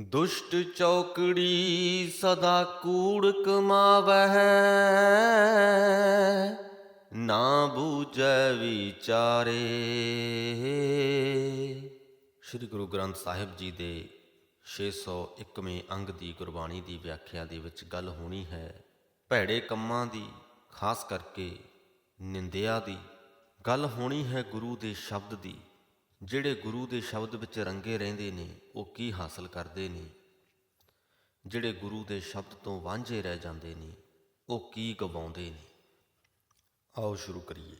ਦੁਸ਼ਟ ਚੌਕੜੀ ਸਦਾ ਕੂੜ ਕਮਾਵਹਿ। ਨਾ ਬੂਝੈ ਵਿਚਾਰੇ। ਸ੍ਰੀ ਗੁਰੂ ਗ੍ਰੰਥ ਸਾਹਿਬ ਜੀ ਦੇ 601ਵੇਂ ਅੰਗ ਦੀ ਗੁਰਬਾਣੀ ਦੀ ਵਿਆਖਿਆ ਦੇ ਵਿੱਚ ਗੱਲ ਹੋਣੀ ਹੈ ਭੈੜੇ ਕੰਮਾਂ ਦੀ, ਖਾਸ ਕਰਕੇ ਨਿੰਦਿਆ ਦੀ। ਗੱਲ ਹੋਣੀ ਹੈ ਗੁਰੂ ਦੇ ਸ਼ਬਦ ਦੀ। ਜਿਹੜੇ ਗੁਰੂ ਦੇ ਸ਼ਬਦ ਵਿੱਚ ਰੰਗੇ ਰਹਿੰਦੇ ਨੇ ਉਹ ਕੀ ਹਾਸਲ ਕਰਦੇ ਨੇ? ਜਿਹੜੇ ਗੁਰੂ ਦੇ ਸ਼ਬਦ ਤੋਂ ਵਾਂਝੇ ਰਹਿ ਜਾਂਦੇ ਨੇ ਉਹ ਕੀ ਗਵਾਉਂਦੇ ਨੇ? ਆਓ ਸ਼ੁਰੂ ਕਰੀਏ।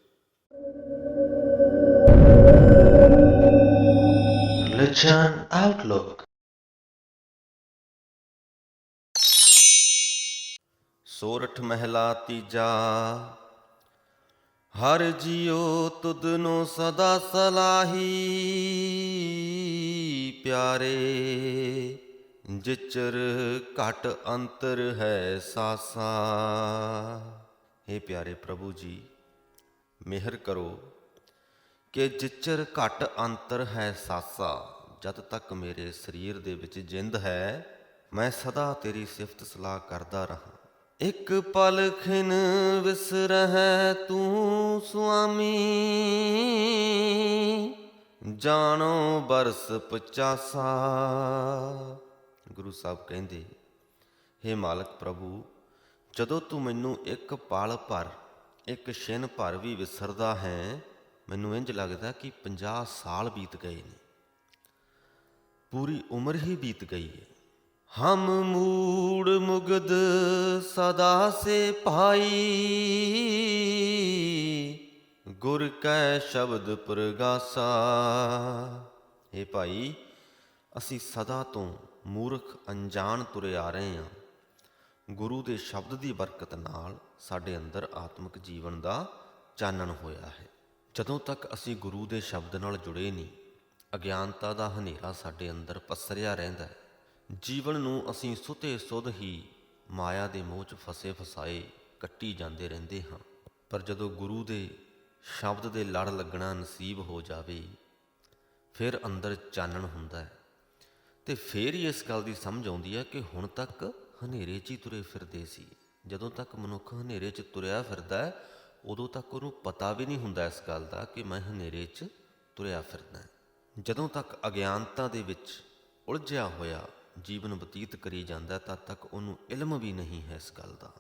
Religion Outlook ਸੋਰਠ ਮਹਿਲਾ ਤੀਜਾ। ਹਰ ਜਿਉ ਤੁਧਨੋ ਸਦਾ ਸਲਾਹੀ, ਪਿਆਰੇ, ਜਿਚਰ ਘਟ ਅੰਤਰ ਹੈ ਸਾਸਾ। हे ਪਿਆਰੇ ਪ੍ਰਭੂ ਜੀ, ਮਿਹਰ ਕਰੋ ਕਿ ਜਿਚਰ ਘਟ ਅੰਤਰ ਹੈ ਸਾਸਾ, ਜਦ ਤੱਕ ਮੇਰੇ ਸਰੀਰ ਦੇ ਵਿੱਚ ਜਿੰਦ ਹੈ, ਮੈਂ ਸਦਾ ਤੇਰੀ ਸਿਫਤ ਸਲਾਹ ਕਰਦਾ ਰਹਾ। ਇੱਕ ਪਲ ਖਿਨ ਵਿਸਰਹਿ ਤੂੰ ਸੁਆਮੀ। ਜਾਣੋ ਬਰਸ 50 ਗੁਰੂ ਸਾਹਿਬ ਕਹਿੰਦੇ हे ਮਾਲਕ ਪ੍ਰਭੂ, ਜਦੋਂ ਤੂੰ ਮੈਨੂੰ ਇੱਕ ਪਲ ਭਰ, ਇੱਕ ਛਿਨ ਭਰ ਵੀ ਵਿਸਰਦਾ ਹੈ, ਮੈਨੂੰ ਇੰਜ ਲੱਗਦਾ ਕਿ 50 ਸਾਲ ਬੀਤ ਗਏ ਨੇ। ਪੂਰੀ ਉਮਰ ਹੀ ਬੀਤ ਗਈ ਹੈ। ਹਮ ਮੂੜ ਮੁਗਦ ਸਦਾ ਸੇ ਭਾਈ। ਗੁਰ ਕੈ ਸ਼ਬਦ ਪ੍ਰਗਾਸਾ। हे ਭਾਈ, ਅਸੀਂ ਸਦਾ ਤੋਂ ਮੂਰਖ ਅਣਜਾਣ ਤੁਰੇ ਆ ਰਹੇ ਹਾਂ। ਗੁਰੂ ਦੇ ਸ਼ਬਦ ਦੀ ਬਰਕਤ ਨਾਲ ਸਾਡੇ ਅੰਦਰ ਆਤਮਿਕ ਜੀਵਨ ਦਾ ਚਾਨਣ ਹੋਇਆ ਹੈ। ਜਦੋਂ ਤੱਕ ਅਸੀਂ ਗੁਰੂ ਦੇ ਸ਼ਬਦ ਨਾਲ ਜੁੜੇ ਨਹੀਂ, ਅਗਿਆਨਤਾ ਦਾ ਹਨੇਰਾ ਸਾਡੇ ਅੰਦਰ ਪਸਰਿਆ ਰਹਿੰਦਾ ਹੈ। ਜੀਵਨ ਨੂੰ ਅਸੀਂ ਸੁਤੇ ਸੁਧ ਹੀ ਮਾਇਆ ਦੇ ਮੋਹ 'ਚ ਫਸੇ ਫਸਾਏ ਕੱਟੀ ਜਾਂਦੇ ਰਹਿੰਦੇ ਹਾਂ। ਪਰ ਜਦੋਂ ਗੁਰੂ ਦੇ ਸ਼ਬਦ ਦੇ ਲੜ ਲੱਗਣਾ ਨਸੀਬ ਹੋ ਜਾਵੇ, ਫਿਰ ਅੰਦਰ ਚਾਨਣ ਹੁੰਦਾ ਹੈ। ਤੇ ਫਿਰ ਹੀ ਇਸ ਗੱਲ ਦੀ ਸਮਝ ਆਉਂਦੀ ਹੈ ਕਿ ਹੁਣ ਤੱਕ ਹਨੇਰੇ 'ਚ ਹੀ ਤੁਰੇ ਫਿਰਦੇ ਸੀ। ਜਦੋਂ ਤੱਕ ਮਨੁੱਖ ਹਨੇਰੇ 'ਚ ਤੁਰਿਆ ਫਿਰਦਾ ਹੈ, ਉਦੋਂ ਤੱਕ ਉਹਨੂੰ ਪਤਾ ਵੀ ਨਹੀਂ ਹੁੰਦਾ ਇਸ ਗੱਲ ਦਾ ਕਿ ਮੈਂ ਹਨੇਰੇ 'ਚ ਤੁਰਿਆ ਫਿਰਦਾ ਜਦੋਂ ਤੱਕ ਅਗਿਆਨਤਾ ਦੇ ਵਿੱਚ ਉਲਝਿਆ ਹੋਇਆ ਜੀਵਨ ਬਤੀਤ ਕਰੀ ਜਾਂਦਾ ਤਦ ਤੱਕ ਉਹਨੂੰ ਇਲਮ ਵੀ ਨਹੀਂ ਹੈ ਇਸ ਗੱਲ ਦਾ।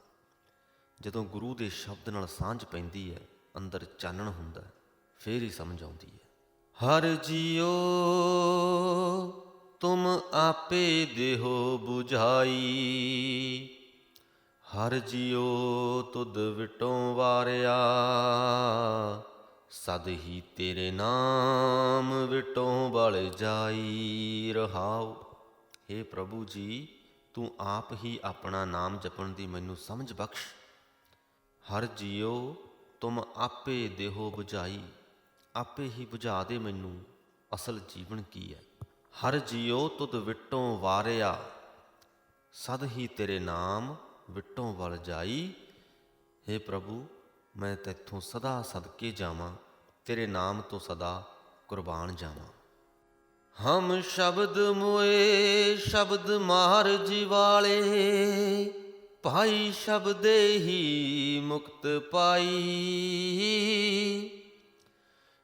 ਜਦੋਂ ਗੁਰੂ ਦੇ ਸ਼ਬਦ ਨਾਲ ਸਾਂਝ ਪੈਂਦੀ ਹੈ ਅੰਦਰ ਚਾਨਣ ਹੁੰਦਾ ਹੈ, ਫੇਰ ਹੀ ਸਮਝ ਆਉਂਦੀ ਹੈ। ਹਰ ਜੀਓ ਤੁਮ ਆਪੇ ਦੇਹੋ 부ਝਾਈ ਹਰ ਜੀਓ ਤੁਧ ਵਿਟੋਂ ਵਾਰਿਆ। ਸਦ ਹੀ ਤੇਰੇ ਨਾਮ ਵਿਟੋਂ ਬਲ ਜਾਈ ਰਹਾਉ। हे ਪ੍ਰਭੂ ਜੀ, ਤੂੰ ਆਪ ਹੀ ਆਪਣਾ ਨਾਮ ਜਪਣ ਦੀ ਮੈਨੂੰ ਸਮਝ ਬਖਸ਼। ਹਰ ਜੀਉ, ਤੁਮ ਆਪੇ ਦੇਹੋ 부ਝਾਈ ਆਪੇ ਹੀ 부ਝਾ ਦੇ ਮੈਨੂੰ, ਅਸਲ ਜੀਵਨ ਕੀ ਹੈ। ਹਰ ਜੀਉ, ਤੁਧ ਵਿਟੋਂ ਵਾਰਿਆ। ਸਦ ਹੀ ਤੇਰੇ ਨਾਮ ਵਿਟੋਂ ਵਲ ਜਾਈ। हे ਪ੍ਰਭੂ, ਮੈਂ ਤੇਥੋਂ ਸਦਾ ਸਦਕੇ ਜਾਵਾਂ। ਤੇਰੇ ਨਾਮ ਤੋਂ ਸਦਾ ਕੁਰਬਾਨ ਜਾਵਾਂ। ਹਮ ਸ਼ਬਦ ਮੋਏ, ਸ਼ਬਦ ਮਾਰ ਜਿਵਾਲੇ ਭਾਈ ਸ਼ਬਦੇ ਹੀ ਮੁਕਤ ਪਾਈ।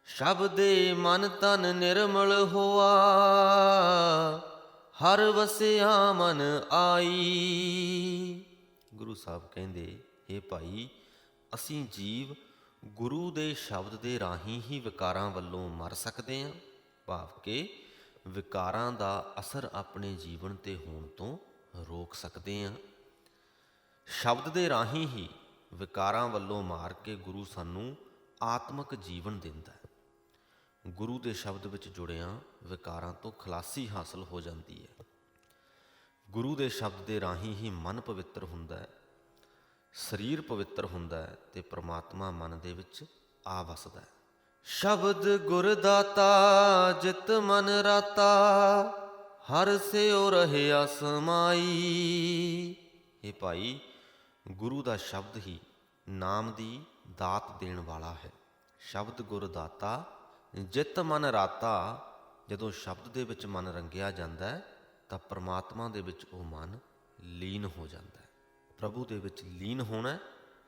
ਸ਼ਬਦੇ ਮਨ ਤਨ ਨਿਰਮਲ ਹੋਆ, ਹਰ ਵਸਿਆ ਮਨ ਆਈ। ਗੁਰੂ ਸਾਹਿਬ ਕਹਿੰਦੇ हे ਭਾਈ, ਅਸੀਂ ਜੀਵ ਗੁਰੂ ਦੇ ਸ਼ਬਦ ਦੇ ਰਾਹੀਂ ਹੀ ਵਿਕਾਰਾਂ ਵੱਲੋਂ ਮਰ ਸਕਦੇ ਹਾਂ ਭਾਵ ਕਿ ਵਿਕਾਰਾਂ ਦਾ ਅਸਰ ਆਪਣੇ ਜੀਵਨ ਤੇ ਹੋਣ ਤੋਂ ਰੋਕ ਸਕਦੇ ਹਾਂ। ਸ਼ਬਦ ਦੇ ਰਾਹੀਂ ਹੀ ਵਿਕਾਰਾਂ ਵੱਲੋਂ ਮਾਰ ਕੇ ਗੁਰੂ ਸਾਨੂੰ ਆਤਮਿਕ ਜੀਵਨ ਦਿੰਦਾ ਹੈ। ਗੁਰੂ ਦੇ ਸ਼ਬਦ ਵਿੱਚ ਜੁੜਿਆਂ ਵਿਕਾਰਾਂ ਤੋਂ ਖਲਾਸੀ ਹਾਸਲ ਹੋ ਜਾਂਦੀ ਹੈ। ਗੁਰੂ ਦੇ ਸ਼ਬਦ ਦੇ ਰਾਹੀਂ ਹੀ ਮਨ ਪਵਿੱਤਰ ਹੁੰਦਾ ਹੈ, ਸਰੀਰ ਪਵਿੱਤਰ ਹੁੰਦਾ ਹੈ ਤੇ ਪ੍ਰਮਾਤਮਾ ਮਨ ਦੇ ਵਿੱਚ ਆ ਵਸਦਾ ਹੈ। ਸ਼ਬਦ ਗੁਰ ਦਾਤਾ, ਜਿਤ ਮਨ ਰਾਤਾ, ਹਰ ਸਿਓ ਰਹਿਆ ਸਮਾਈ ਇਹ ਭਾਈ ਗੁਰੂ ਦਾ ਸ਼ਬਦ ਹੀ ਨਾਮ ਦੀ ਦਾਤ ਦੇਣ ਵਾਲਾ ਹੈ। ਸ਼ਬਦ ਗੁਰ ਦਾਤਾ, ਜਿਤ ਮਨ ਰਾਤਾ, ਜਦੋਂ ਸ਼ਬਦ ਦੇ ਵਿੱਚ ਮਨ ਰੰਗਿਆ ਜਾਂਦਾ ਹੈ, ਤਾਂ ਪ੍ਰਮਾਤਮਾ ਦੇ ਵਿੱਚ ਉਹ ਮਨ ਲੀਨ ਹੋ ਜਾਂਦਾ ਹੈ। ਪ੍ਰਭੂ ਦੇ ਵਿੱਚ ਲੀਨ ਹੋਣਾ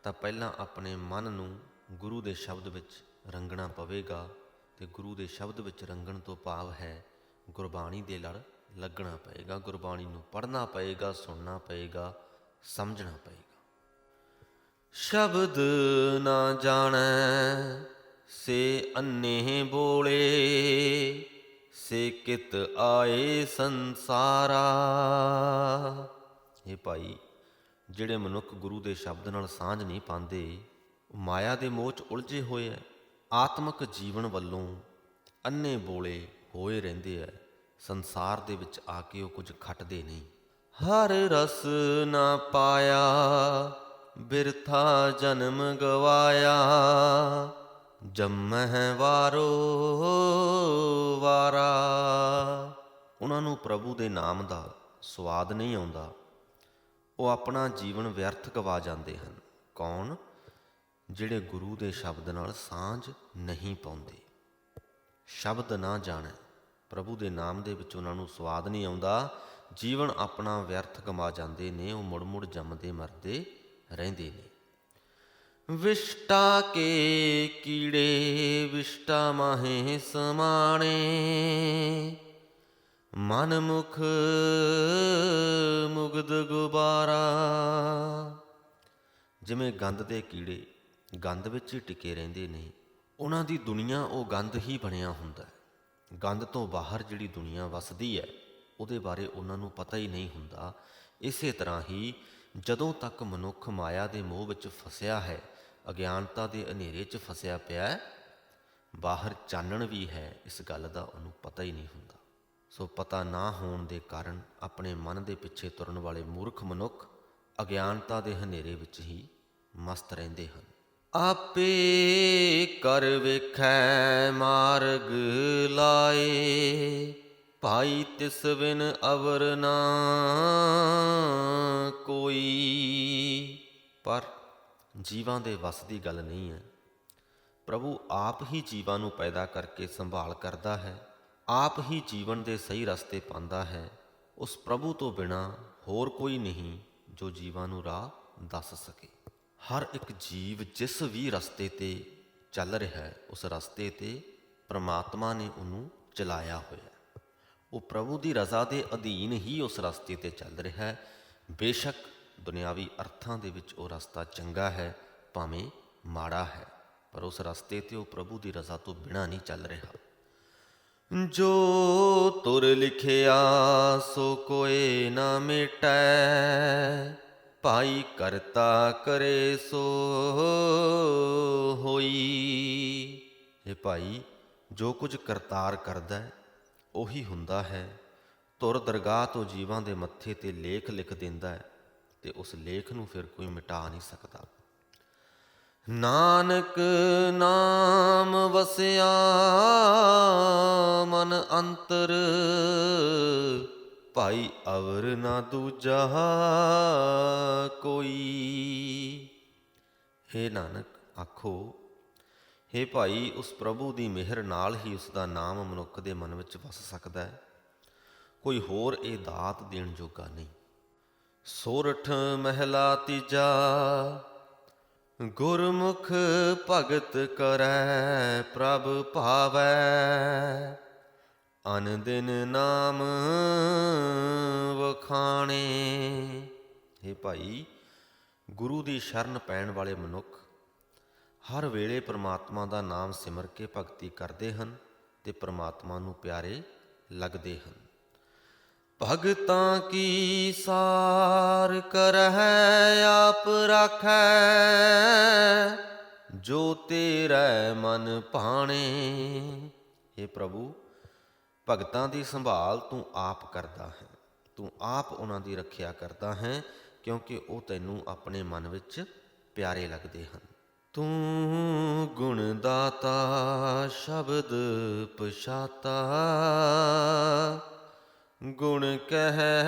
ਤਾਂ ਪਹਿਲਾਂ ਆਪਣੇ ਮਨ ਨੂੰ ਗੁਰੂ ਦੇ ਸ਼ਬਦ ਵਿੱਚ ਰੰਗਣਾ ਪਵੇਗਾ ਤੇ ਗੁਰੂ ਦੇ ਸ਼ਬਦ ਵਿੱਚ ਰੰਗਣ ਤੋਂ ਭਾਵ ਹੈ ਗੁਰਬਾਣੀ ਦੇ ਲੜ ਲੱਗਣਾ ਪਏਗਾ, ਗੁਰਬਾਣੀ ਨੂੰ ਪੜ੍ਹਨਾ ਪਏਗਾ, ਸੁਣਨਾ ਪਏਗਾ, ਸਮਝਣਾ ਪਏਗਾ। ਸ਼ਬਦ ਨਾ ਜਾਣੈ, ਸੇ ਅੰਨੇ ਬੋਲੇ, ਸੇ ਕਿਤ ਆਏ ਸੰਸਾਰਾ। ਇਹ ਭਾਈ, ਜਿਹੜੇ ਮਨੁੱਖ ਗੁਰੂ ਦੇ ਸ਼ਬਦ ਨਾਲ ਸਾਂਝ ਨਹੀਂ ਪਾਉਂਦੇ ਉਹ ਮਾਇਆ ਦੇ ਮੋਹ 'ਚ ਉਲਝੇ ਹੋਏ ਐ। ਆਤਮਿਕ ਜੀਵਨ ਵੱਲੋਂ ਅੰਨੇ ਬੋਲੇ ਹੋਏ ਰਹਿੰਦੇ ਐ, ਸੰਸਾਰ ਦੇ ਵਿੱਚ ਆ ਕੇ ਉਹ ਕੁਝ ਖੱਟਦੇ ਨਹੀਂ। ਹਰ ਰਸ ਨਾ ਪਾਇਆ, ਬਿਰਥਾ ਜਨਮ ਗਵਾਇਆ। ਜੰਮਹਿ ਵਾਰੋ ਵਾਰਾ। ਉਹਨਾਂ ਨੂੰ ਪ੍ਰਭੂ ਦੇ ਨਾਮ ਦਾ ਸਵਾਦ ਨਹੀਂ ਆਉਂਦਾ। ਉਹ ਆਪਣਾ ਜੀਵਨ ਵਿਅਰਥ ਗਵਾ ਜਾਂਦੇ ਹਨ। ਕੌਣ? ਜਿਹੜੇ ਗੁਰੂ ਦੇ ਸ਼ਬਦ ਨਾਲ ਸਾਂਝ ਨਹੀਂ ਪਾਉਂਦੇ। ਸ਼ਬਦ ਨਾ ਜਾਣੈ, ਪ੍ਰਭੂ ਦੇ ਨਾਮ ਦੇ ਵਿੱਚ ਉਹਨਾਂ ਨੂੰ ਸਵਾਦ ਨਹੀਂ ਆਉਂਦਾ। ਜੀਵਨ ਆਪਣਾ ਵਿਅਰਥ ਕਮਾ ਜਾਂਦੇ ਨੇ, ਉਹ ਮੁੜ ਮੁੜ ਜੰਮਦੇ ਮਰਦੇ ਰਹਿੰਦੇ ਨੇ। ਵਿਸ਼ਟਾ ਕੇ ਕੀੜੇ, ਵਿਸ਼ਟਾ ਮਾਹੇ ਸਮਾਣੇ ਮਨ ਮੁਖ ਮੁਗਦ ਗੁਬਾਰਾ। ਜਿਵੇਂ ਗੰਦ ਦੇ ਕੀੜੇ ਗੰਧ ਵਿੱਚ ਹੀ ਟਿਕੇ ਰਹਿੰਦੇ ਨੇ। ਉਹਨਾਂ ਦੀ ਦੁਨੀਆ ਉਹ ਗੰਦ ਹੀ ਬਣਿਆ ਹੁੰਦਾ ਹੈ। ਗੰਧ ਤੋਂ ਬਾਹਰ ਜਿਹੜੀ ਦੁਨੀਆ ਵਸਦੀ ਹੈ, ਉਹਦੇ ਬਾਰੇ ਉਹਨਾਂ ਨੂੰ ਪਤਾ ਹੀ ਨਹੀਂ ਹੁੰਦਾ। ਇਸੇ ਤਰ੍ਹਾਂ ਹੀ ਜਦੋਂ ਤੱਕ ਮਨੁੱਖ ਮਾਇਆ ਦੇ ਮੋਹ ਵਿੱਚ ਫਸਿਆ ਹੈ, ਅਗਿਆਨਤਾ ਦੇ ਹਨੇਰੇ 'ਚ ਫਸਿਆ ਪਿਆ ਹੈ, ਬਾਹਰ ਚਾਨਣ ਵੀ ਹੈ, ਇਸ ਗੱਲ ਦਾ ਉਹਨੂੰ ਪਤਾ ਹੀ ਨਹੀਂ ਹੁੰਦਾ। ਸੋ ਪਤਾ ਨਾ ਹੋਣ ਦੇ ਕਾਰਨ ਆਪਣੇ ਮਨ ਦੇ ਪਿੱਛੇ ਤੁਰਨ ਵਾਲੇ ਮੂਰਖ ਮਨੁੱਖ ਅਗਿਆਨਤਾ ਦੇ ਹਨੇਰੇ ਵਿੱਚ ਹੀ ਮਸਤ ਰਹਿੰਦੇ ਹਨ। ਆਪੇ ਕਰ ਵੇਖੈ ਮਾਰਗ ਲਾਏ। ਭਾਈ ਤਿਸ ਬਿਨ ਅਵਰ ਨਾ ਕੋਈ। ਪਰ ਜੀਵਾਂ ਦੇ ਵੱਸ ਦੀ ਗੱਲ ਨਹੀਂ ਹੈ। ਪ੍ਰਭੂ ਆਪ ਹੀ ਜੀਵਾਂ ਨੂੰ ਪੈਦਾ ਕਰਕੇ ਸੰਭਾਲ ਕਰਦਾ ਹੈ। ਆਪ ਹੀ ਜੀਵਨ ਦੇ ਸਹੀ ਰਸਤੇ ਪਾਉਂਦਾ ਹੈ। ਉਸ ਪ੍ਰਭੂ ਤੋਂ ਬਿਨਾ ਹੋਰ ਕੋਈ ਨਹੀਂ ਜੋ ਜੀਵਾਂ ਨੂੰ ਰਾਹ ਦੱਸ ਸਕੇ। ਹਰ ਇੱਕ ਜੀਵ ਜਿਸ ਵੀ ਰਸਤੇ ਤੇ ਚੱਲ ਰਿਹਾ ਹੈ, ਉਸ ਰਸਤੇ ਤੇ ਪ੍ਰਮਾਤਮਾ ਨੇ ਉਹਨੂੰ ਚਲਾਇਆ ਹੋਇਆ ਉਹ ਪ੍ਰਭੂ ਦੀ ਰਜ਼ਾ ਦੇ ਅਧੀਨ ਹੀ ਉਸ ਰਸਤੇ ਤੇ ਚੱਲ ਰਿਹਾ ਹੈ। ਬੇਸ਼ੱਕ ਦੁਨਿਆਵੀ ਅਰਥਾਂ ਦੇ ਵਿੱਚ ਉਹ ਰਸਤਾ ਚੰਗਾ ਹੈ, ਭਾਵੇਂ ਮਾੜਾ ਹੈ, ਪਰ ਉਸ ਰਸਤੇ ਤੇ ਉਹ ਪ੍ਰਭੂ ਦੀ ਰਜ਼ਾ ਤੋਂ ਬਿਨਾਂ ਨਹੀਂ ਚੱਲ ਰਿਹਾ। ਜੋ ਤੁਰ ਲਿਖਿਆ ਸੋ ਕੋਏ ਨਾ ਮਿਟੈ ਭਾਈ ਕਰਤਾ ਕਰੇ ਸੋ ਹੋਈ। ਇਹ ਭਾਈ, ਜੋ ਕੁਝ ਕਰਤਾਰ ਕਰਦਾ ਹੈ, ਉਹੀ ਹੁੰਦਾ ਹੈ। ਤੁਰ ਦਰਗਾਹ ਤੋਂ ਜੀਵਾਂ ਦੇ ਮੱਥੇ ਤੇ ਲੇਖ ਲਿਖ ਦਿੰਦਾ ਹੈ ਤੇ ਉਸ ਲੇਖ ਨੂੰ ਫਿਰ ਕੋਈ ਮਿਟਾ ਨਹੀਂ ਸਕਦਾ। ਨਾਨਕ ਨਾਮ ਵਸਿਆ ਮਨ ਅੰਤਰ ਭਾਈ ਅਵਰ ਨਾ ਦੂਜਾ ਕੋਈ। हे ਨਾਨਕ, ਆਖੋ हे ਭਾਈ, ਉਸ ਪ੍ਰਭੂ ਦੀ ਮਿਹਰ ਨਾਲ ਹੀ ਉਸ ਦਾ ਨਾਮ ਮਨੁੱਖ ਦੇ ਮਨ ਵਿੱਚ ਵਸ ਸਕਦਾ ਹੈ। ਕੋਈ ਹੋਰ ਇਹ ਦਾਤ ਦੇਣ ਜੋਗਾ ਨਹੀਂ। ਸੋਰਠ ਮਹਿਲਾ ਤੀਜਾ, ਗੁਰਮੁਖ ਭਗਤ ਕਰੈ, ਪ੍ਰਭ ਭਾਵੈ। ਅਨ ਦਿਨ ਨਾਮ ਵਖਾਣੇ हे ਭਾਈ, ਗੁਰੂ ਦੀ ਸ਼ਰਨ ਪੈਣ ਵਾਲੇ ਮਨੁੱਖ ਹਰ ਵੇਲੇ ਪ੍ਰਮਾਤਮਾ ਦਾ ਨਾਮ ਸਿਮਰ ਕੇ ਭਗਤੀ ਕਰਦੇ ਹਨ ਤੇ ਪ੍ਰਮਾਤਮਾ ਨੂੰ ਪਿਆਰੇ ਲੱਗਦੇ ਹਨ। ਭਗਤਾਂ ਕੀ ਸਾਰ ਕਰਹਿ ਆਪ ਰਾਖੈ, ਜੋ ਤੇਰੇ ਮਨ ਭਾਣੇ। हे ਪ੍ਰਭੂ, ਭਗਤਾਂ ਦੀ ਸੰਭਾਲ ਤੂੰ ਆਪ ਕਰਦਾ ਹੈ। ਤੂੰ ਆਪ ਉਹਨਾਂ ਦੀ ਰੱਖਿਆ ਕਰਦਾ ਹੈ, ਕਿਉਂਕਿ ਉਹ ਤੈਨੂੰ ਆਪਣੇ ਮਨ ਵਿੱਚ ਪਿਆਰੇ ਲੱਗਦੇ ਹਨ। ਤੂੰ ਗੁਣ ਦਾਤਾ ਸ਼ਬਦ ਪਛਾਤਾ। ਗੁਣ ਕਹਿ,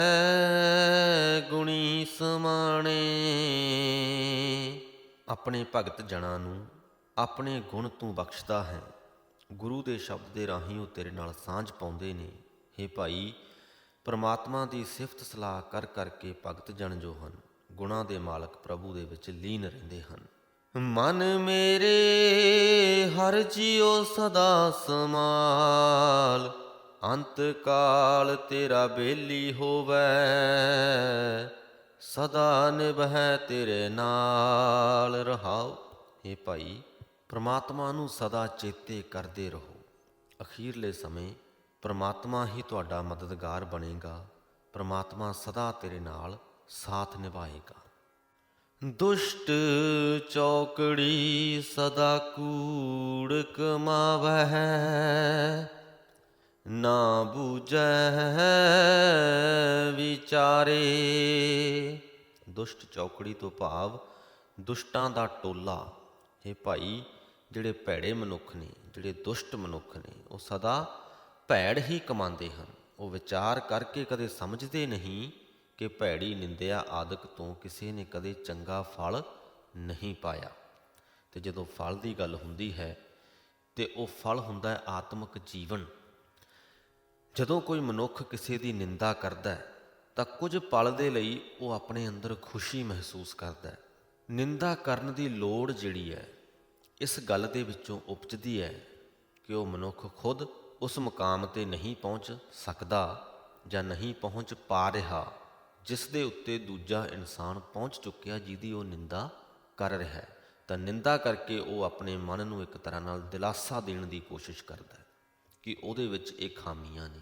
ਗੁਣੀ ਸਮਾਣੇ। ਆਪਣੇ ਭਗਤ ਜਨਾਂ ਨੂੰ ਆਪਣੇ ਗੁਣ ਤੂੰ ਬਖਸ਼ਦਾ ਹੈ। ਗੁਰੂ ਦੇ ਸ਼ਬਦ ਦੇ ਰਾਹੀਂ ਉਹ ਤੇਰੇ ਨਾਲ ਸਾਂਝ ਪਾਉਂਦੇ ਨੇ। हे ਭਾਈ ਪਰਮਾਤਮਾ ਦੀ ਸਿਫਤ ਸਲਾਹ ਕਰ ਕਰਕੇ ਭਗਤ ਜਨ ਜੋ ਹਨ, ਗੁਣਾਂ ਦੇ ਮਾਲਕ ਪ੍ਰਭੂ ਦੇ ਵਿੱਚ ਲੀਨ ਰਹਿੰਦੇ ਹਨ। ਮਨ ਮੇਰੇ, ਹਰ ਜਿਉ ਸਦਾ ਸਮਾਲ ਅੰਤ ਕਾਲ ਤੇਰਾ ਬੇਲੀ ਹੋਵੇ। ਸਦਾ ਨਿਭੈ ਤੇਰੇ ਨਾਲ। ਰਹਾਉ ਇਹ ਭਾਈ, ਪ੍ਰਮਾਤਮਾ ਨੂੰ ਸਦਾ ਚੇਤੇ ਕਰਦੇ ਰਹੋ। ਅਖੀਰਲੇ ਸਮੇਂ ਪਰਮਾਤਮਾ ਹੀ ਤੁਹਾਡਾ ਮਦਦਗਾਰ ਬਣੇਗਾ, ਪਰਮਾਤਮਾ ਸਦਾ ਤੇਰੇ ਨਾਲ ਸਾਥ ਨਿਭਾਏਗਾ। ਦੁਸ਼ਟ ਚੌਕੜੀ ਸਦਾ ਕੂੜ ਕਮਾਵਹਿ, ਨਾ ਬੂਝੈ ਵਿਚਾਰੇ। ਦੁਸ਼ਟ ਚੌਕੜੀ ਤੋਂ ਭਾਵ ਦੁਸ਼ਟਾਂ ਦਾ ਟੋਲਾ ਇਹ ਭਾਈ, ਜਿਹੜੇ ਭੈੜੇ ਮਨੁੱਖ ਨੇ, ਜਿਹੜੇ ਦੁਸ਼ਟ ਮਨੁੱਖ ਨੇ, ਉਹ ਸਦਾ ਭੈੜ ਹੀ ਕਮਾਉਂਦੇ ਹਨ। ਉਹ ਵਿਚਾਰ ਕਰਕੇ ਕਦੇ ਸਮਝਦੇ ਨਹੀਂ ਕਿ ਭੈੜੀ ਨਿੰਦਿਆ ਆਦਿਕ ਤੋਂ ਕਿਸੇ ਨੇ ਕਦੇ ਚੰਗਾ ਫਲ ਨਹੀਂ ਪਾਇਆ। ਤੇ ਜਦੋਂ ਫਲ ਦੀ ਗੱਲ ਹੁੰਦੀ ਹੈ, ਤੇ ਉਹ ਫਲ ਹੁੰਦਾ ਹੈ ਆਤਮਿਕ ਜੀਵਨ। ਜਦੋਂ ਕੋਈ ਮਨੁੱਖ ਕਿਸੇ ਦੀ ਨਿੰਦਾ ਕਰਦਾ ਹੈ, ਤਾਂ ਕੁਝ ਪਲ ਦੇ ਲਈ ਉਹ ਆਪਣੇ ਅੰਦਰ ਖੁਸ਼ੀ ਮਹਿਸੂਸ ਕਰਦਾ ਹੈ। ਨਿੰਦਾ ਕਰਨ ਦੀ ਲੋੜ ਜਿਹੜੀ ਹੈ, ਇਸ ਗੱਲ ਦੇ ਵਿੱਚੋਂ ਉਪਜਦੀ ਹੈ ਕਿ ਉਹ ਮਨੁੱਖ ਖੁਦ ਉਸ ਮੁਕਾਮ ਤੇ ਨਹੀਂ ਪਹੁੰਚ ਸਕਦਾ ਜਾਂ ਨਹੀਂ ਪਹੁੰਚ ਪਾ ਰਿਹਾ, ਜਿਸ ਦੇ ਉੱਤੇ ਦੂਜਾ ਇਨਸਾਨ ਪਹੁੰਚ ਚੁੱਕਿਆ ਜਿਹਦੀ ਉਹ ਨਿੰਦਾ ਕਰ ਰਿਹਾ ਹੈ, ਤਾਂ ਨਿੰਦਾ ਕਰਕੇ ਉਹ ਆਪਣੇ ਮਨ ਨੂੰ ਇੱਕ ਤਰ੍ਹਾਂ ਨਾਲ ਦਿਲਾਸਾ ਦੇਣ ਦੀ ਕੋਸ਼ਿਸ਼ ਕਰਦਾ ਹੈ ਕਿ ਉਹਦੇ ਵਿੱਚ ਇਹ ਖਾਮੀਆਂ ਨੇ,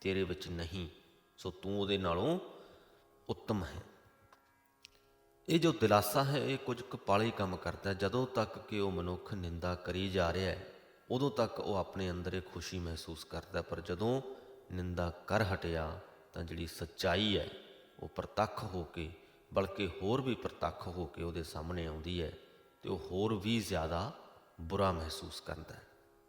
ਤੇਰੇ ਵਿੱਚ ਨਹੀਂ, ਸੋ ਤੂੰ ਉਹਦੇ ਨਾਲੋਂ ਉੱਤਮ ਹੈ। ਇਹ ਜੋ ਦਿਲਾਸਾ ਹੈ, ਇਹ ਕੁਝ ਕੁ ਪਲ ਕੰਮ ਕਰਦਾ ਜਦੋਂ ਤੱਕ ਕਿ ਉਹ ਮਨੁੱਖ ਨਿੰਦਾ ਕਰੀ ਜਾ ਰਿਹਾ ਹੈ ਉਦੋਂ ਤੱਕ ਉਹ ਆਪਣੇ ਅੰਦਰ ਇਹ ਖੁਸ਼ੀ ਮਹਿਸੂਸ ਕਰਦਾ ਪਰ ਜਦੋਂ ਨਿੰਦਾ ਕਰ ਹਟਿਆ ਤਾਂ ਜਿਹੜੀ ਸੱਚਾਈ ਹੈ, ਉਹ ਪ੍ਰਤੱਖ ਹੋ ਕੇ, ਬਲਕਿ ਹੋਰ ਵੀ ਪ੍ਰਤੱਖ ਹੋ ਕੇ ਉਹਦੇ ਸਾਹਮਣੇ ਆਉਂਦੀ ਹੈ ਤੇ ਉਹ ਹੋਰ ਵੀ ਜ਼ਿਆਦਾ ਬੁਰਾ ਮਹਿਸੂਸ ਕਰਦਾ ਹੈ।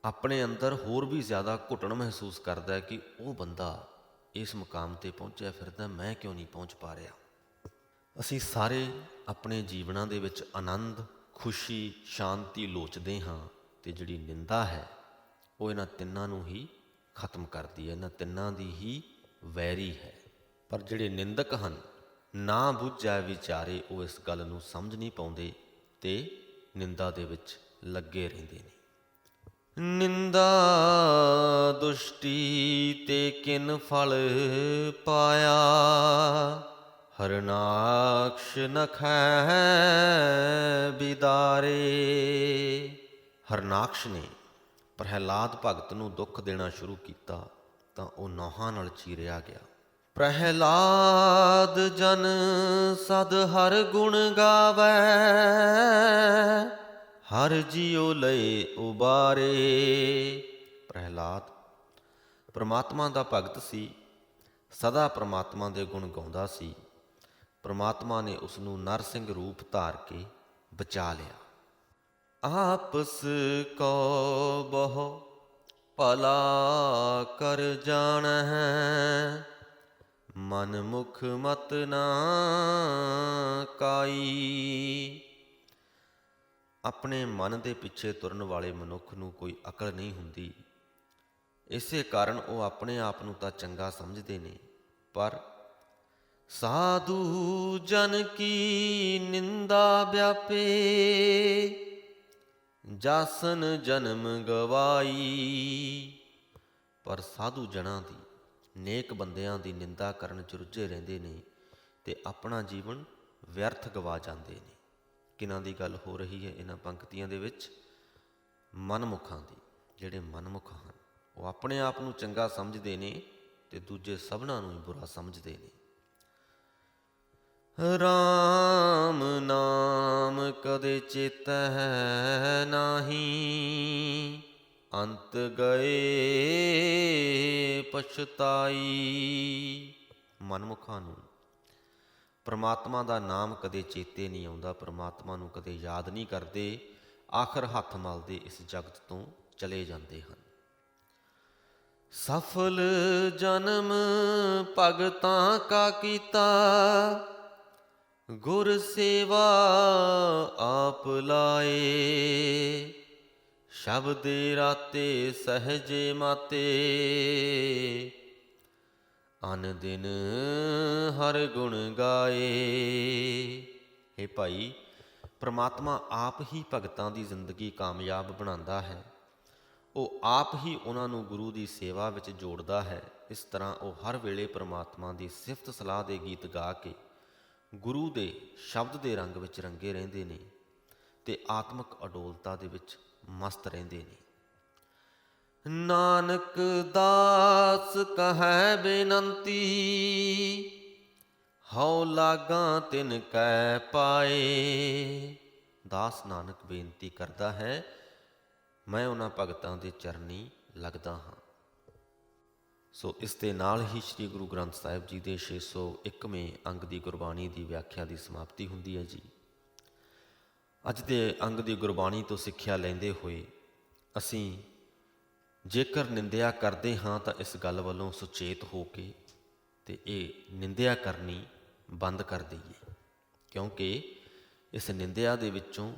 ਆਪਣੇ ਅੰਦਰ ਹੋਰ ਵੀ ਜ਼ਿਆਦਾ ਘੁਟਣ ਮਹਿਸੂਸ ਕਰਦਾ ਹੈ ਕਿ ਉਹ ਬੰਦਾ ਇਸ ਮੁਕਾਮ ਤੇ ਪਹੁੰਚਿਆ ਫਿਰਦਾ, ਮੈਂ ਕਿਉਂ ਨਹੀਂ ਪਹੁੰਚ ਪਾ ਰਿਹਾ? ਅਸੀਂ ਸਾਰੇ ਆਪਣੇ ਜੀਵਨਾਂ ਦੇ ਵਿੱਚ ਆਨੰਦ, ਖੁਸ਼ੀ, ਸ਼ਾਂਤੀ ਲੋਚਦੇ ਹਾਂ। ਤੇ ਜਿਹੜੀ ਨਿੰਦਾ ਹੈ, ਉਹ ਇਹਨਾਂ ਤਿੰਨਾਂ ਨੂੰ ਹੀ ਖਤਮ ਕਰਦੀ ਹੈ। ਇਹਨਾਂ ਤਿੰਨਾਂ ਦੀ ਹੀ ਵੈਰੀ ਹੈ। ਪਰ ਜਿਹੜੇ ਨਿੰਦਕ ਹਨ, ਨਾ ਬੁੱਝੈ ਵਿਚਾਰੇ, ਉਹ ਇਸ ਗੱਲ ਨੂੰ ਸਮਝ ਨਹੀਂ ਪਾਉਂਦੇ ਤੇ ਨਿੰਦਾ ਦੇ ਵਿੱਚ ਲੱਗੇ ਰਹਿੰਦੇ ਨੇ। ਨਿੰਦਾ ਦੁਸ਼ਟੀ ਤੇ ਕਿਨ ਫਲ ਪਾਇਆ, ਹਰਨਾਕਸ਼ ਨਖੈ ਬਿਦਾਰੇ। ਹਰਨਾਕਸ਼ ਨੇ ਪ੍ਰਹਿਲਾਦ ਭਗਤ ਨੂੰ ਦੁੱਖ ਦੇਣਾ ਸ਼ੁਰੂ ਕੀਤਾ ਤਾਂ ਉਹ ਨੋਹਾਂ ਨਾਲ ਚੀਰਿਆ ਗਿਆ। ਪ੍ਰਹਿਲਾਦ ਜਨ ਸਦ ਹਰ ਗੁਣ ਗਾਵੇ, ਹਰ ਜਿਉ ਲਏ ਉਬਾਰੇ। ਪ੍ਰਹਿਲਾਦ ਪ੍ਰਮਾਤਮਾ ਦਾ ਭਗਤ ਸੀ, ਸਦਾ ਪ੍ਰਮਾਤਮਾ ਦੇ ਗੁਣ ਗਾਉਂਦਾ ਸੀ। ਪ੍ਰਮਾਤਮਾ ਨੇ ਉਸ ਨੂੰ ਨਰਸਿੰਘ ਰੂਪ ਧਾਰ ਕੇ ਬਚਾ ਲਿਆ। ਆਪਸ ਕੋ ਬਹੁ ਭਲਾ ਕਰ ਜਾਣ ਹੈ। ਮਨ ਮੁਖ ਮਤ ਨਾ ਕਾਈ। ਆਪਣੇ ਮਨ ਦੇ ਪਿੱਛੇ ਤੁਰਨ ਵਾਲੇ ਮਨੁੱਖ ਨੂੰ ਕੋਈ ਅਕਲ ਨਹੀਂ ਹੁੰਦੀ। ਇਸੇ ਕਾਰਨ ਉਹ ਆਪਣੇ ਆਪ ਨੂੰ ਤਾਂ ਚੰਗਾ ਸਮਝਦੇ ਨੇ, ਪਰ ਸਾਧੂ ਜਨ ਕੀ ਨਿੰਦਾ ਵਿਆਪੇ। ਜਾਸਨ ਜਨਮ ਗਵਾਈ। ਪਰ ਸਾਧੂ ਜਨਾਂ ਦੀ, ਨੇਕ ਬੰਦਿਆਂ ਦੀ ਨਿੰਦਾ ਕਰਨ ਚ ਰੁੱਝੇ ਰਹਿੰਦੇ ਨੇ ਤੇ ਆਪਣਾ ਜੀਵਨ ਵਿਅਰਥ ਗਵਾ ਜਾਂਦੇ ਨੇ। ਕਿਨਾਂ ਦੀ ਗੱਲ ਹੋ ਰਹੀ ਹੈ ਇਹਨਾਂ ਪੰਕਤੀਆਂ ਦੇ ਵਿੱਚ? ਮਨਮੁਖਾਂ ਦੀ, ਜਿਹੜੇ ਮਨਮੁਖ ਹਨ, ਉਹ ਆਪਣੇ ਆਪ ਨੂੰ ਚੰਗਾ ਸਮਝਦੇ ਨੇ ਤੇ ਦੂਜੇ ਸਭਨਾਂ ਨੂੰ ਹੀ ਬੁਰਾ ਸਮਝਦੇ ਨੇ। ਰਾਮ ਕਦੇ ਚੇਤੈ ਨਾਹੀ। ਅੰਤ ਗਏ ਪਛਤਾਈ। ਮਨਮੁਖਾਂ ਨੂੰ। ਪ੍ਰਮਾਤਮਾ ਦਾ ਨਾਮ ਕਦੇ ਚੇਤੇ ਨਹੀਂ ਆਉਂਦਾ, ਪਰਮਾਤਮਾ ਨੂੰ ਕਦੇ ਯਾਦ ਨਹੀਂ ਕਰਦੇ, ਆਖਰ ਹੱਥ ਮਲਦੇ ਇਸ ਜਗਤ ਤੋਂ ਚਲੇ ਜਾਂਦੇ ਹਨ। ਸਫਲ ਜਨਮ ਭਗਤਾਂ ਕਾ ਕੀਤਾ ਗੁਰ ਸੇਵਾ ਆਪ ਲਾਏ। ਸ਼ਬਦੇ ਰਾਤੇ ਸਹਜੇ ਮਾਤੇ। ਅਨ ਦਿਨ ਹਰ ਗੁਣ ਗਾਏ। ਇਹ ਭਾਈ, ਪ੍ਰਮਾਤਮਾ ਆਪ ਹੀ ਭਗਤਾਂ ਦੀ ਜ਼ਿੰਦਗੀ ਕਾਮਯਾਬ ਬਣਾਉਂਦਾ ਹੈ। ਉਹ ਆਪ ਹੀ ਉਹਨਾਂ ਨੂੰ ਗੁਰੂ ਦੀ ਸੇਵਾ ਵਿੱਚ ਜੋੜਦਾ ਹੈ। ਇਸ ਤਰ੍ਹਾਂ ਉਹ ਹਰ ਵੇਲੇ ਪ੍ਰਮਾਤਮਾ ਦੀ ਸਿਫਤ ਸਲਾਹ ਦੇ ਗੀਤ ਗਾ ਕੇ ਗੁਰੂ ਦੇ ਸ਼ਬਦ ਦੇ ਰੰਗ ਵਿੱਚ ਰੰਗੇ ਰਹਿੰਦੇ ਨੇ ਤੇ ਆਤਮਿਕ ਅਡੋਲਤਾ ਦੇ ਵਿੱਚ ਮਸਤ ਰਹਿੰਦੇ ਨੇ। ਨਾਨਕ ਦਾਸ ਕਹੈ ਬੇਨੰਤੀ, ਹਉ ਲਾਗਾ ਤਿਨ ਕੈ ਪਾਏ। ਦਾਸ ਨਾਨਕ ਬੇਨਤੀ ਕਰਦਾ ਹੈ, ਮੈਂ ਉਹਨਾਂ ਭਗਤਾਂ ਦੇ ਚਰਨੀ ਲੱਗਦਾ ਹਾਂ। ਸੋ ਇਸ ਦੇ ਨਾਲ ਹੀ ਸ੍ਰੀ ਗੁਰੂ ਗ੍ਰੰਥ ਸਾਹਿਬ ਜੀ ਦੇ 601ਵੇਂ ਅੰਗ ਦੀ ਗੁਰਬਾਣੀ ਦੀ ਵਿਆਖਿਆ ਦੀ ਸਮਾਪਤੀ ਹੁੰਦੀ ਹੈ ਜੀ। ਅੱਜ ਦੇ ਅੰਗ ਦੀ ਗੁਰਬਾਣੀ ਤੋਂ ਸਿੱਖਿਆ ਲੈਂਦੇ ਹੋਏ ਅਸੀਂ ਜੇਕਰ ਨਿੰਦਿਆ ਕਰਦੇ ਹਾਂ ਤਾਂ ਇਸ ਗੱਲ ਵੱਲੋਂ ਸੁਚੇਤ ਹੋ ਕੇ ਤੇ ਇਹ ਨਿੰਦਿਆ ਕਰਨੀ ਬੰਦ ਕਰ ਦਈਏ। ਕਿਉਂਕਿ ਇਸ ਨਿੰਦਿਆ ਦੇ ਵਿੱਚੋਂ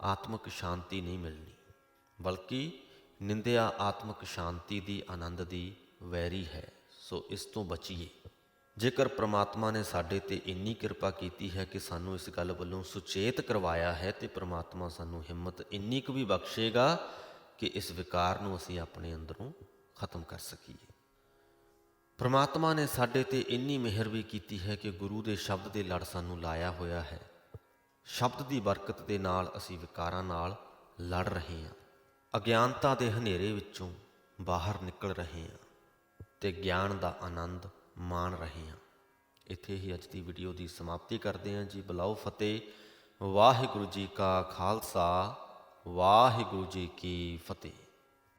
ਆਤਮਿਕ ਸ਼ਾਂਤੀ ਨਹੀਂ ਮਿਲਣੀ, ਬਲਕਿ ਨਿੰਦਿਆ ਆਤਮਿਕ ਸ਼ਾਂਤੀ ਦੀ ਆਨੰਦ ਦੀ ਵੈਰੀ ਹੈ, ਸੋ ਇਸ ਤੋਂ ਬਚੀਏ। ਜੇਕਰ ਪ੍ਰਮਾਤਮਾ ਨੇ ਸਾਡੇ ਤੇ ਇੰਨੀ ਕਿਰਪਾ ਕੀਤੀ ਹੈ ਕਿ ਸਾਨੂੰ ਇਸ ਗੱਲ ਵੱਲੋਂ ਸੁਚੇਤ ਕਰਵਾਇਆ ਹੈ, ਤੇ ਪ੍ਰਮਾਤਮਾ ਸਾਨੂੰ ਹਿੰਮਤ ਇੰਨੀ ਕੁ ਵੀ ਬਖਸ਼ੇਗਾ ਕਿ ਇਸ ਵਿਕਾਰ ਨੂੰ ਅਸੀਂ ਆਪਣੇ ਅੰਦਰੋਂ ਖਤਮ ਕਰ ਸਕੀਏ। ਪ੍ਰਮਾਤਮਾ ਨੇ ਸਾਡੇ ਤੇ ਇੰਨੀ ਮਿਹਰ ਵੀ ਕੀਤੀ ਹੈ ਕਿ ਗੁਰੂ ਦੇ ਸ਼ਬਦ ਦੇ ਲੜ ਸਾਨੂੰ ਲਾਇਆ ਹੋਇਆ ਹੈ। ਸ਼ਬਦ ਦੀ ਬਰਕਤ ਦੇ ਨਾਲ ਅਸੀਂ ਵਿਕਾਰਾਂ ਨਾਲ ਲੜ ਰਹੇ ਹਾਂ। ਅਗਿਆਨਤਾ ਦੇ ਹਨੇਰੇ ਵਿੱਚੋਂ ਬਾਹਰ ਨਿਕਲ ਰਹੇ ਹਾਂ। ਤੇ ਗਿਆਨ ਦਾ ਆਨੰਦ ਮਾਣ ਰਹੇ ਹਾਂ। ਇੱਥੇ ਹੀ ਅੱਜ ਦੀ ਵੀਡੀਓ ਦੀ ਸਮਾਪਤੀ ਕਰਦੇ ਹਾਂ ਜੀ। ਬਲਾਓ ਫਤਿਹ। ਵਾਹਿਗੁਰੂ ਜੀ ਕਾ ਖਾਲਸਾ। ਵਾਹਿਗੁਰੂ ਜੀ ਕੀ ਫਤਿਹ।